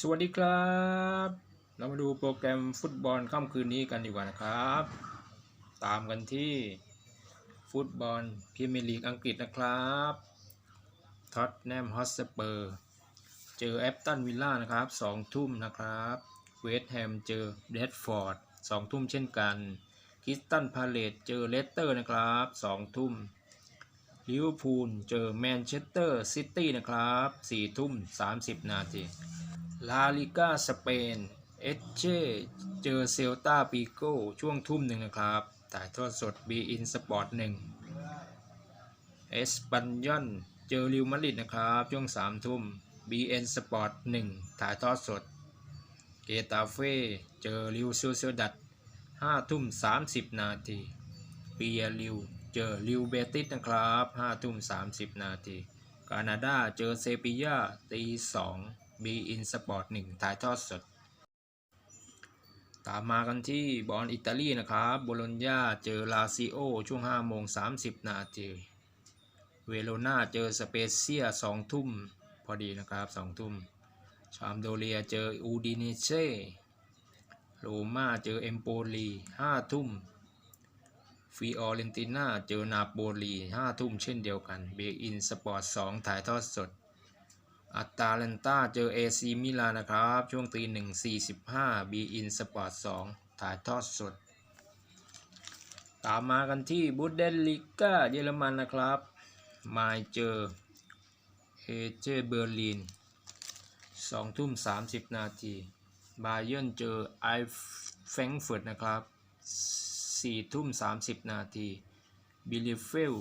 สวัสดีครับ เรามาดูโปรแกรมฟุตบอลค่ำคืนนี้กันดีกว่านะครับ ตามกันที่ฟุตบอลพรีเมียร์ลีกอังกฤษนะครับท็อตแนมฮอสเปอร์เจอแอปตันวิลล่านะครับสองทุ่มนะครับเวสต์แฮมเจอเบรดฟอร์ดสองทุ่มเช่นกันคิสตันพาเลตเจอเลสเตอร์นะครับสองทุ่มลิเวอร์พูลเจอแมนเชสเตอร์ซิตี้นะครับสี่ทุ่มสามสิบนาที ลาลิก้าสเปน เอเชเจอเซลตาปีโก้ช่วงทุ่มหนึ่งนะครับ ถ่ายทอดสดบีอินสปอร์ตหนึ่งเอสปันยอนเจอริวมาริดนะครับ ช่วงสามทุ่มบีเอ็นสปอร์ตหนึ่งถ่ายทอดสด เกตาเฟ่ เจอริวซูเซดัดห้าทุ่มสามสิบนาทีเปียริว เจอริวเบติสนะครับห้าทุ่มสามสิบนาทีกานาดา เจอเซปิยาตีสอง บีอินสปอร์ตหนึ่งถ่ายทอดสด ตามมากันที่บอลอิตาลีนะครับโบโลญญาเจอลาซิโอช่วง5โมง30 นาที เวโรนาเจอสเปเซีย2ทุ่มพอดีนะครับ2ทุ่ม ชามโดเรียเจออูดิเนเช่โรม่าเจอเอมโปลี5ทุ่มฟิออเรนติน่าเจอนาโปลี5ทุ่มเช่นเดียวกัน เบอินสปอร์ต2ถ่ายทอดสด อัตตาเลนต้าเจอเอซีมิลานนะครับ ช่วงตีหนึ่งสี่สิบห้าบีอินสปอร์ตสองถ่ายทอดสด ตามมากันที่บุนเดสลิก้าเยอรมันนะครับมายเจอเอเจเบอร์ลินสองทุ่มสามสิบนาทีบาเยนเจอไอแฟรงเฟิร์ตนะครับสี่ทุ่มสามสิบนาทีบิลเลเฟล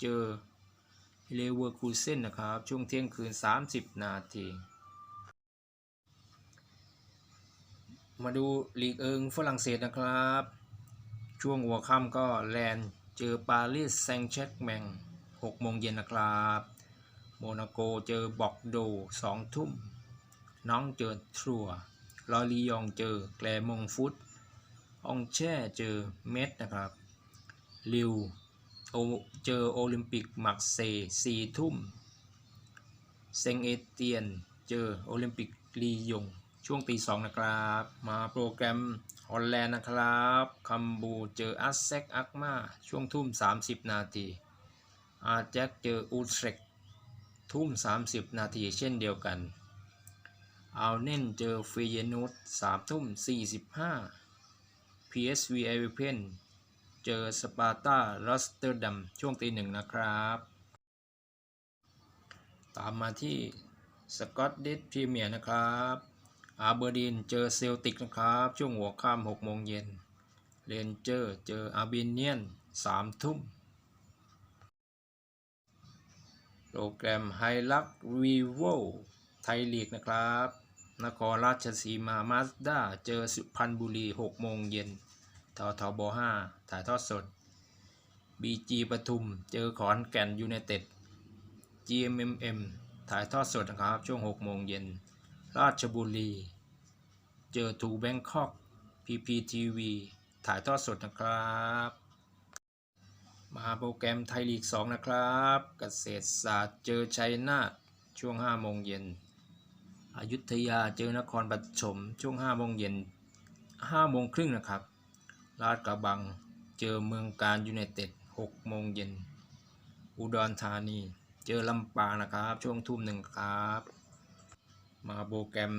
เจอ เลเวอร์คูเซนนะครับ ช่วงเที่ยงคืน 30 นาที มาดูลีกเอิงฝรั่งเศสนะครับ ช่วงหัวค่ำก็แลนเจอปารีสแซงต์แชร์กแมง6โมงเย็นนะครับ โมนาโกเจอบอกโด 2 ทุ่ม น้องเจอทรัวลอรียองเจอแกลมงฟุต องแช่เจอเม็ดนะครับ ลิว เจอโอลิมปิกมักเซสี่ทุ่ม เซงเอเตียน เจอโอลิมปิกลียง ช่วงตีสองนะครับ มาโปรแกรมฮอลแลนด์นะครับ คัมบูเจออัสเซกอักมา ช่วงทุ่ม 30 นาที อาแจ็คเจออูทเรกทุ่ม 30 นาทีเช่นเดียวกัน เอาเน่นเจอฟีเยนุส3ทุ่ม 45 PSV ไอเวเพน เจอสปาร์ตาลอสเตอร์ดัมช่วงตีหนึ่งนะครับ ตามมาที่สกอตดิสพรีเมียร์นะครับอาเบอร์ดีนเจอเซลติกนะครับ ช่วงหัวค่ำหกโมงเย็นเรนเจอร์เจออาร์บิเนียนสามทุ่มโปรแกรมไฮลักวีโวไทยลีกนะครับ นครราชสีมามาสด้าเจอสุพรรณบุรีหกโมงเย็น ททบ5ถ่ายทอดสด BG ปทุม เจอขอนแก่นยูไนเต็ด GMMM ถ่ายทอดสดนะครับ ช่วง 6 โมงเย็น ราชบุรี เจอทูแบงคอก PPTV ถ่ายทอดสดนะครับ มาโปรแกรมไทยลีก 2 นะครับ เกษตรศาสตร์เจอชัยนาทช่วง 5 โมงเย็น อยุธยาเจอนครปฐมช่วง 5 โมงเย็น 5 โมงครึ่งนะครับ ลาดกระบัง เจอเมืองการยูไนเต็ด6โมงเย็น อุดรธานี เจอลำปางนะครับ ช่วงทุ่มหนึ่งครับ มาโปรแกรม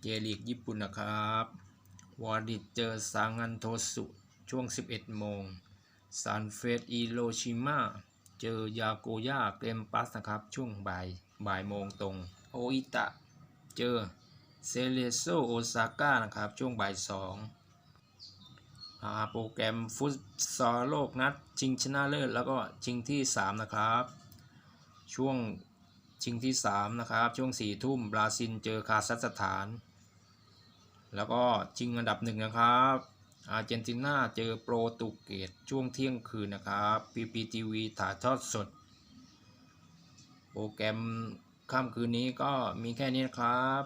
เจลีกญี่ปุ่นนะครับ วอร์ดิเจอซางันโทสุช่วง 11 โมงซานเฟสอิโรชิมาเจอยาโกย่าเกมปัสนะครับ ช่วงบ่ายบ่ายโมงตรง โออิตะ เจอเซเลโซโอซาก้านะครับ ช่วงบ่ายสอง โปรแกรมฟุตซอลโลกนัดชิงชนะเลิศแล้วก็ชิงที่ 3 นะครับ ช่วงชิงที่ 3 นะครับ ช่วง4ทุ่มบราซิลเจอคาซัคสถาน แล้วก็ชิงอันดับหนึ่งนะครับอาร์เจนตินาเจอโปรตุเกสช่วงเที่ยงคืนนะครับ PPTV ถ่ายทอดสด โปรแกรมค่ำคืนนี้ก็มีแค่นี้นะครับ